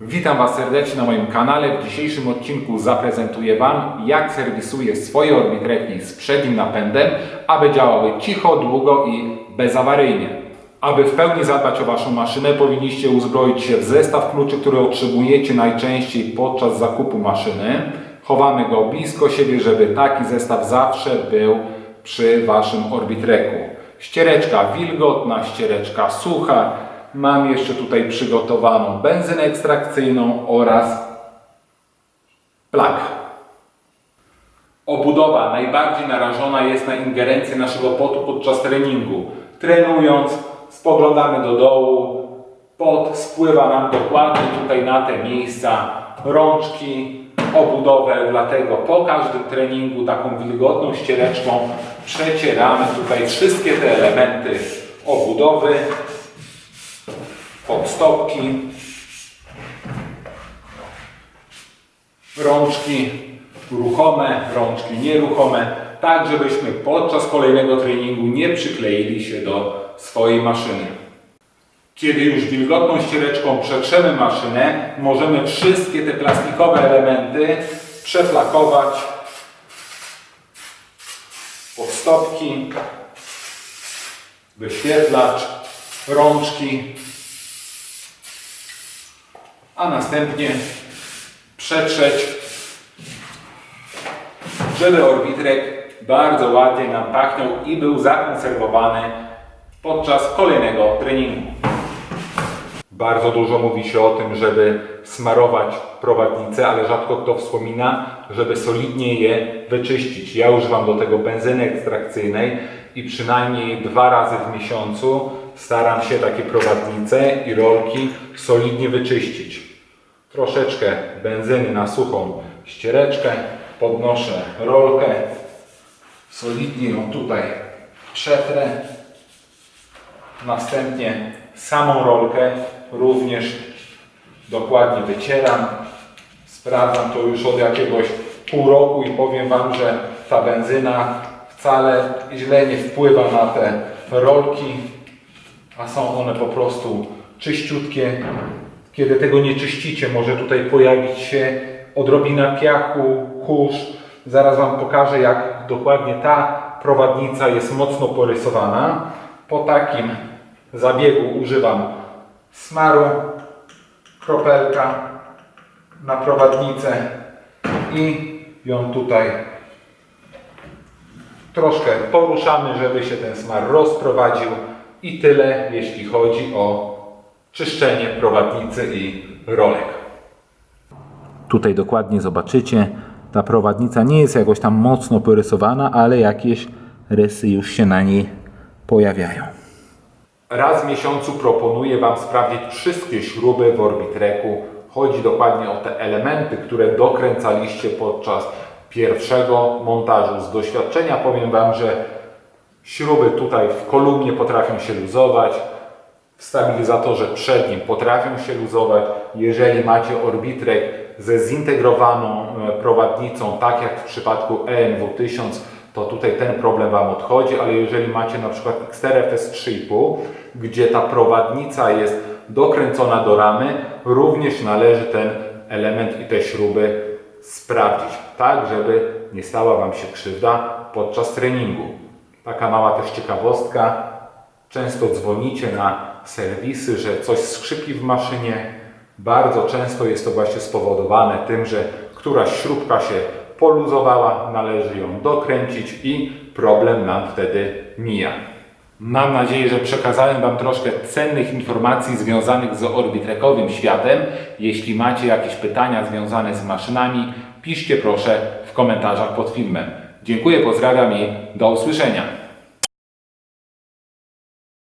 Witam Was serdecznie na moim kanale. W dzisiejszym odcinku zaprezentuję Wam, jak serwisuję swoje orbitreki z przednim napędem, aby działały cicho, długo i bezawaryjnie. Aby w pełni zadbać o Waszą maszynę, powinniście uzbroić się w zestaw kluczy, który otrzymujecie najczęściej podczas zakupu maszyny. Chowamy go blisko siebie, żeby taki zestaw zawsze był przy Waszym orbitreku. Ściereczka wilgotna, ściereczka sucha. Mam jeszcze tutaj przygotowaną benzynę ekstrakcyjną oraz plak. Obudowa najbardziej narażona jest na ingerencję naszego potu podczas treningu. Trenując, spoglądamy do dołu, pot spływa nam dokładnie tutaj na te miejsca, rączki, obudowę, dlatego po każdym treningu taką wilgotną ściereczką przecieramy tutaj wszystkie te elementy obudowy, podstopki, rączki ruchome, rączki nieruchome, tak żebyśmy podczas kolejnego treningu nie przykleili się do swojej maszyny. Kiedy już wilgotną ściereczką przetrzemy maszynę, możemy wszystkie te plastikowe elementy przeflakować podstopki, wyświetlacz, rączki, a następnie przetrzeć, żeby orbitrek bardzo ładnie nam pachniał i był zakonserwowany podczas kolejnego treningu. Bardzo dużo mówi się o tym, żeby smarować prowadnice, ale rzadko kto wspomina, żeby solidnie je wyczyścić. Ja używam do tego benzyny ekstrakcyjnej i przynajmniej dwa razy w miesiącu staram się takie prowadnice i rolki solidnie wyczyścić. Troszeczkę benzyny na suchą ściereczkę, podnoszę rolkę, solidnie ją tutaj przetrę. Następnie samą rolkę również dokładnie wycieram. Sprawdzam to już od jakiegoś pół roku i powiem Wam, że ta benzyna wcale źle nie wpływa na te rolki, a są one po prostu czyściutkie. Kiedy tego nie czyścicie, może tutaj pojawić się odrobina piachu, kurz. Zaraz Wam pokażę, jak dokładnie ta prowadnica jest mocno porysowana. Po takim zabiegu używam smaru, kropelka na prowadnicę i ją tutaj troszkę poruszamy, żeby się ten smar rozprowadził i tyle, jeśli chodzi o czyszczenie prowadnicy i rolek. Tutaj dokładnie zobaczycie, ta prowadnica nie jest jakoś tam mocno porysowana, ale jakieś rysy już się na niej pojawiają. Raz w miesiącu proponuję Wam sprawdzić wszystkie śruby w Orbitreku. Chodzi dokładnie o te elementy, które dokręcaliście podczas pierwszego montażu. Z doświadczenia powiem Wam, że śruby tutaj w kolumnie potrafią się luzować, w stabilizatorze przednim potrafią się luzować. Jeżeli macie orbitrek ze zintegrowaną e, prowadnicą, tak jak w przypadku ENW 1000, to tutaj ten problem Wam odchodzi, ale jeżeli macie na przykład XTRFS 3,5, gdzie ta prowadnica jest dokręcona do ramy, również należy ten element i te śruby sprawdzić, tak żeby nie stała Wam się krzywda podczas treningu. Taka mała też ciekawostka, Często dzwonicie na serwisy, że coś skrzypi w maszynie. Bardzo często jest to właśnie spowodowane tym, że któraś śrubka się poluzowała, należy ją dokręcić i problem nam wtedy mija. Mam nadzieję, że przekazałem Wam troszkę cennych informacji związanych z orbitrekowym światem. Jeśli macie jakieś pytania związane z maszynami, piszcie proszę w komentarzach pod filmem. Dziękuję, pozdrawiam i do usłyszenia.